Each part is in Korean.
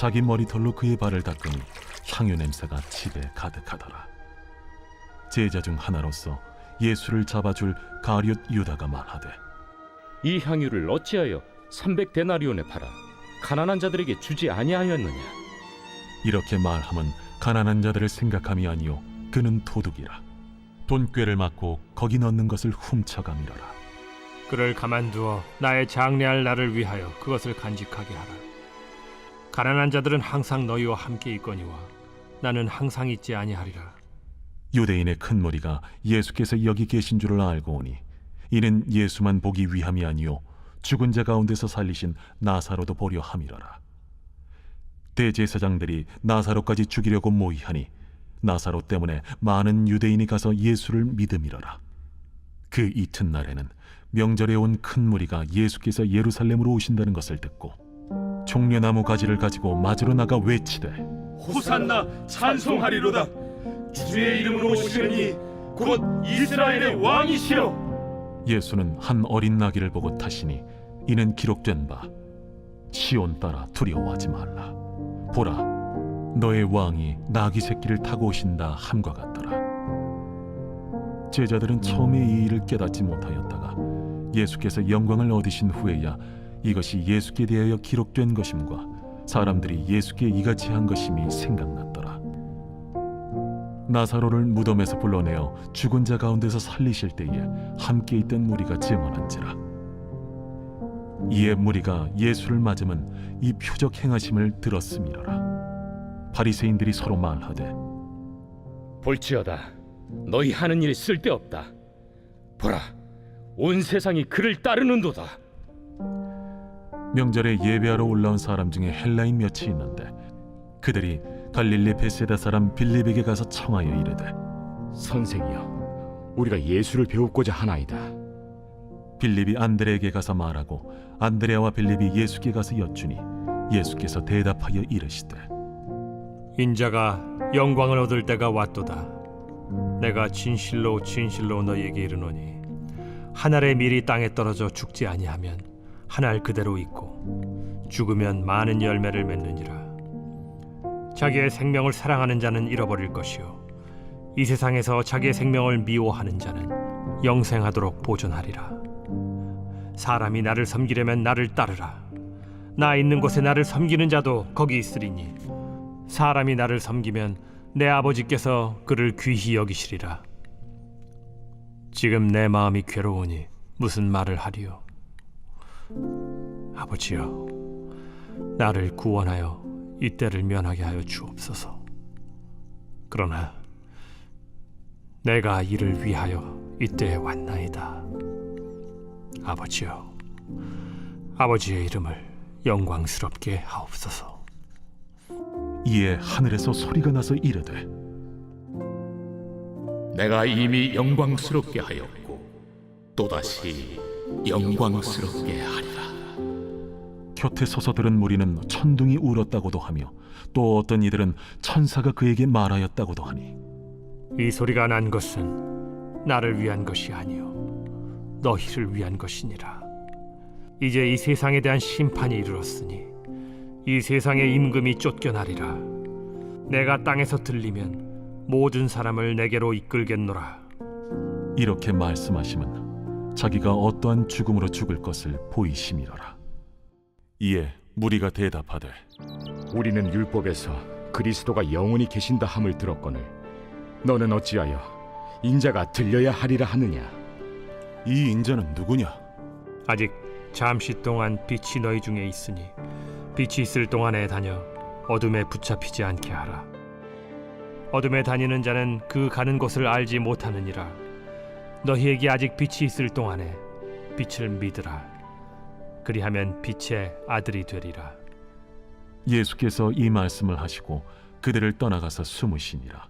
자기 머리털로 그의 발을 닦으니 향유 냄새가 집에 가득하더라. 제자 중 하나로서 예수를 잡아줄 가룟 유다가 말하되 이 향유를 어찌하여 300 데나리온에 팔아 가난한 자들에게 주지 아니하였느냐 이렇게 말함은 가난한 자들을 생각함이 아니요 그는 도둑이라 돈꾀를 맞고 거기 넣는 것을 훔쳐가미러라 그를 가만두어 나의 장래할 날을 위하여 그것을 간직하게 하라. 가난한 자들은 항상 너희와 함께 있거니와 나는 항상 있지 아니하리라. 유대인의 큰 무리가 예수께서 여기 계신 줄을 알고 오니 이는 예수만 보기 위함이 아니요 죽은 자 가운데서 살리신 나사로도 보려 함이로라 대제사장들이 나사로까지 죽이려고 모의하니 나사로 때문에 많은 유대인이 가서 예수를 믿음이로라 그 이튿날에는 명절에 온 큰 무리가 예수께서 예루살렘으로 오신다는 것을 듣고 종려나무 가지를 가지고 맞으러 나가 외치되 호산나 찬송하리로다. 주의 이름으로 오시느니 곧 이스라엘의 왕이시여 예수는 한 어린 나귀를 보고 타시니 이는 기록된 바 시온 따라 두려워하지 말라. 보라 너의 왕이 나귀 새끼를 타고 오신다 함과 같더라. 제자들은 처음에 이 일을 깨닫지 못하였다가 예수께서 영광을 얻으신 후에야 이것이 예수께 대하여 기록된 것임과 사람들이 예수께 이같이 한 것임이 생각났더라. 나사로를 무덤에서 불러내어 죽은 자 가운데서 살리실 때에 함께 있던 무리가 증언한지라. 이에 무리가 예수를 맞으면 이 표적 행하심을 들었음이로라. 바리새인들이 서로 말하되 볼지어다 너희 하는 일이 쓸데없다. 보라 온 세상이 그를 따르는도다 명절에 예배하러 올라온 사람 중에 헬라인 몇이 있는데 그들이 갈릴리 베세다 사람 빌립에게 가서 청하여 이르되 선생이여, 우리가 예수를 배우고자 하나이다. 빌립이 안드레에게 가서 말하고 안드레와 빌립이 예수께 가서 여쭈니 예수께서 대답하여 이르시되 인자가 영광을 얻을 때가 왔도다. 내가 진실로 진실로 너희에게 이르노니 한 알의 밀이 땅에 떨어져 죽지 아니하면 한 알 그대로 있고 죽으면 많은 열매를 맺느니라. 자기의 생명을 사랑하는 자는 잃어버릴 것이요 이 세상에서 자기의 생명을 미워하는 자는 영생하도록 보존하리라. 사람이 나를 섬기려면 나를 따르라. 나 있는 곳에 나를 섬기는 자도 거기 있으리니 사람이 나를 섬기면 내 아버지께서 그를 귀히 여기시리라. 지금 내 마음이 괴로우니 무슨 말을 하리요? 아버지여, 나를 구원하여 이때를 면하게 하여 주옵소서. 그러나 내가 이를 위하여 이때에 왔나이다. 아버지여, 아버지의 이름을 영광스럽게 하옵소서. 이에 하늘에서 소리가 나서 이르되 내가 이미 영광스럽게 하였고 또다시 영광스럽게 하리라 곁에 서서 들은 무리는 천둥이 울었다고도 하며 또 어떤 이들은 천사가 그에게 말하였다고도 하니 이 소리가 난 것은 나를 위한 것이 아니요 너희를 위한 것이니라. 이제 이 세상에 대한 심판이 이르렀으니 이 세상의 임금이 쫓겨나리라. 내가 땅에서 들리면 모든 사람을 내게로 이끌겠노라. 이렇게 말씀하심은 자기가 어떠한 죽음으로 죽을 것을 보이심이로라 이에 무리가 대답하되 우리는 율법에서 그리스도가 영원히 계신다 함을 들었거늘 너는 어찌하여 인자가 들려야 하리라 하느냐? 이 인자는 누구냐 아직 잠시 동안 빛이 너희 중에 있으니 빛이 있을 동안에 다녀 어둠에 붙잡히지 않게 하라. 어둠에 다니는 자는 그 가는 곳을 알지 못하느니라. 너희에게 아직 빛이 있을 동안에 빛을 믿으라. 그리하면 빛의 아들이 되리라. 예수께서 이 말씀을 하시고 그들을 떠나가서 숨으시니라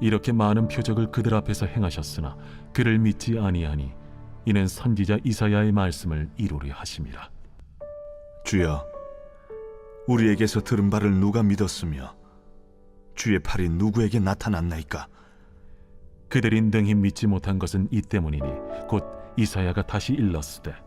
이렇게 많은 표적을 그들 앞에서 행하셨으나 그를 믿지 아니하니 이는 선지자 이사야의 말씀을 이루려 하심이라 주여, 우리에게서 들은 바를 누가 믿었으며 주의 팔이 누구에게 나타났나이까? 그들이 능히 믿지 못한 것은 이 때문이니 곧 이사야가 다시 일렀으되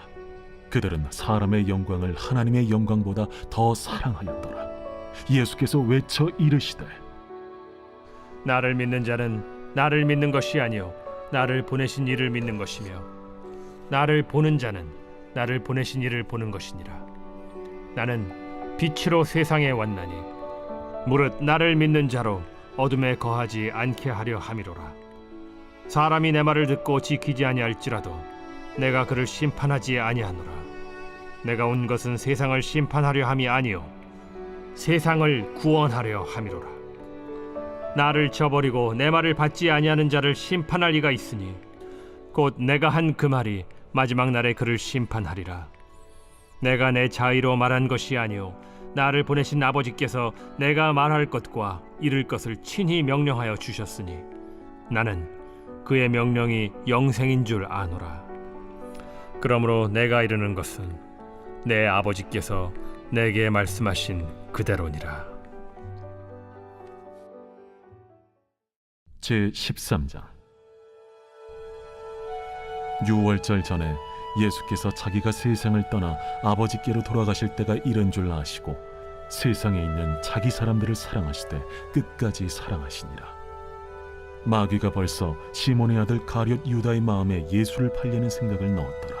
그들은 사람의 영광을 하나님의 영광보다 더 사랑하였더라. 예수께서 외쳐 이르시되 나를 믿는 자는 나를 믿는 것이 아니요 나를 보내신 이를 믿는 것이며 나를 보는 자는 나를 보내신 이를 보는 것이니라 나는 빛으로 세상에 왔나니 무릇 나를 믿는 자로 어둠에 거하지 않게 하려 함이로라 사람이 내 말을 듣고 지키지 아니할지라도 내가 그를 심판하지 아니하노라. 내가 온 것은 세상을 심판하려 함이 아니요 세상을 구원하려 함이로라. 나를 저버리고 내 말을 받지 아니하는 자를 심판할 이가 있으니 곧 내가 한 그 말이 마지막 날에 그를 심판하리라. 내가 내 자의로 말한 것이 아니요 나를 보내신 아버지께서 내가 말할 것과 이를 것을 친히 명령하여 주셨으니 나는 그의 명령이 영생인 줄 아노라 그러므로 내가 이르는 것은 내 아버지께서 내게 말씀하신 그대로니라. 제 13장. 유월절 전에 예수께서 자기가 세상을 떠나 아버지께로 돌아가실 때가 이른 줄 아시고 세상에 있는 자기 사람들을 사랑하시되 끝까지 사랑하시니라. 마귀가 벌써 시몬의 아들 가룟 유다의 마음에 예수를 팔려는 생각을 넣었더라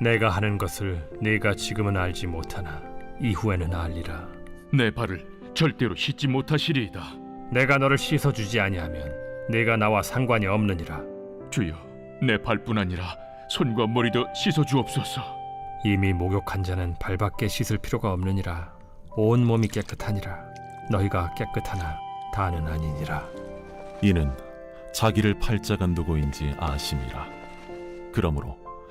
내가 하는 것을 네가 지금은 알지 못하나 이후에는 알리라. 내 발을 절대로 씻지 못하시리이다. 내가 너를 씻어 주지 아니하면 네가 나와 상관이 없느니라. 주여, 내 발뿐 아니라 손과 머리도 씻어 주옵소서. 이미 목욕한 자는 발밖에 씻을 필요가 없느니라. 온 몸이 깨끗하니라. 너희가 깨끗하나 다는 아니니라. 이는 자기를 팔자가 누구인지 아심이라 그러므로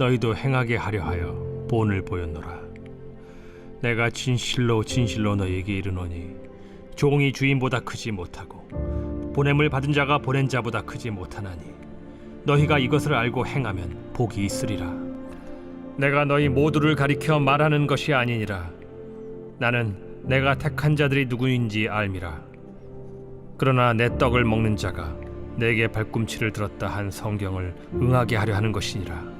너희도 행하게 하려 하여 본을 보였노라. 내가 진실로 진실로 너희에게 이르노니 종이 주인보다 크지 못하고 보냄을 받은 자가 보낸 자보다 크지 못하나니 너희가 이것을 알고 행하면 복이 있으리라. 내가 너희 모두를 가리켜 말하는 것이 아니니라. 나는 내가 택한 자들이 누구인지 알미라. 그러나 내 떡을 먹는 자가 내게 발꿈치를 들었다 한 성경을 응하게 하려 하는 것이니라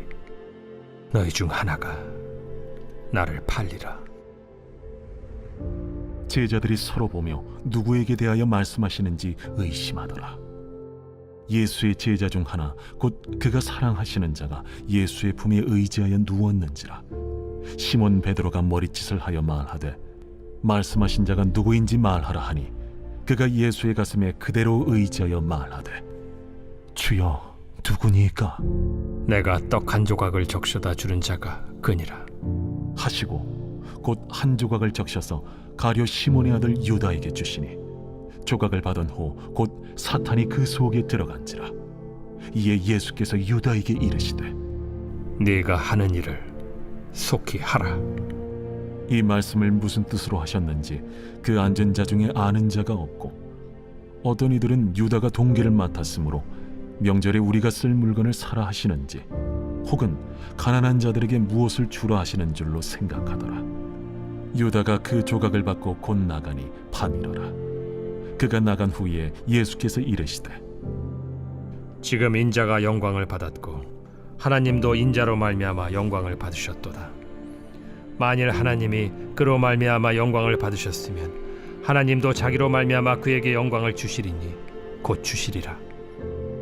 너희 중 하나가 나를 팔리라. 제자들이 서로 보며 누구에게 대하여 말씀하시는지 의심하더라 예수의 제자 중 하나 곧 그가 사랑하시는 자가 예수의 품에 의지하여 누웠는지라 시몬 베드로가 머리짓을 하여 말하되 말씀하신 자가 누구인지 말하라 하니 그가 예수의 가슴에 그대로 의지하여 말하되 주여 누구니까 내가 떡 한 조각을 적셔다 주는 자가 그니라. 하시고 곧 한 조각을 적셔서 가룟 시몬의 아들 유다에게 주시니 조각을 받은 후 곧 사탄이 그 속에 들어간지라. 이에 예수께서 유다에게 이르시되 네가 하는 일을 속히 하라. 이 말씀을 무슨 뜻으로 하셨는지 그 앉은 자 중에 아는 자가 없고 어떤 이들은 유다가 동계를 맡았으므로 명절에 우리가 쓸 물건을 사라 하시는지 혹은 가난한 자들에게 무엇을 주라 하시는 줄로 생각하더라 유다가 그 조각을 받고 곧 나가니 밤이러라 그가 나간 후에 예수께서 이르시되 지금 인자가 영광을 받았고 하나님도 인자로 말미암아 영광을 받으셨도다. 만일 하나님이 그로 말미암아 영광을 받으셨으면 하나님도 자기로 말미암아 그에게 영광을 주시리니 곧 주시리라.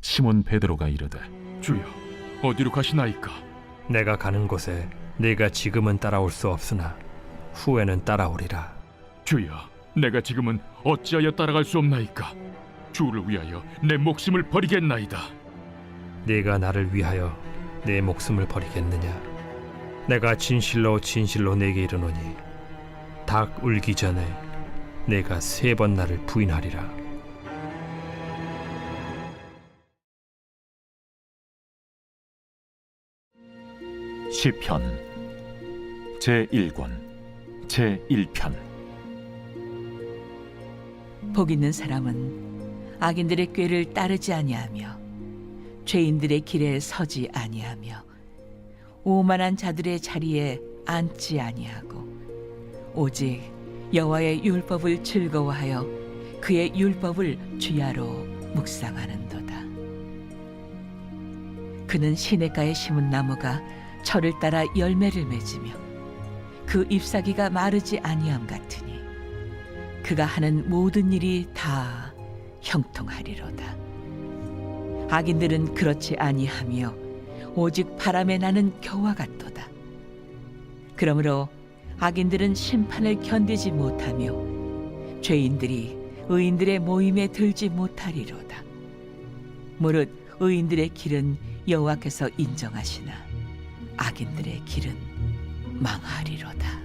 시몬 베드로가 이르되 주여 어디로 가시나이까 내가 가는 곳에 네가 지금은 따라올 수 없으나 후에는 따라오리라. 주여 내가 지금은 어찌하여 따라갈 수 없나이까 주를 위하여 내 목숨을 버리겠나이다 네가 나를 위하여 내 목숨을 버리겠느냐? 내가 진실로 진실로 내게 이르노니 닭 울기 전에 내가 세 번 나를 부인하리라. 시편 제1권 제1편 복 있는 사람은 악인들의 꾀를 따르지 아니하며 죄인들의 길에 서지 아니하며 오만한 자들의 자리에 앉지 아니하고 오직 여호와의 율법을 즐거워하여 그의 율법을 주야로 묵상하는도다. 그는 시냇가에 심은 나무가 철을 따라 열매를 맺으며 그 잎사귀가 마르지 아니함 같으니 그가 하는 모든 일이 다 형통하리로다. 악인들은 그렇지 아니하며 오직 바람에 나는 겨와 같도다. 그러므로 악인들은 심판을 견디지 못하며 죄인들이 의인들의 모임에 들지 못하리로다. 무릇 의인들의 길은 여호와께서 인정하시나 악인들의 길은 망하리로다.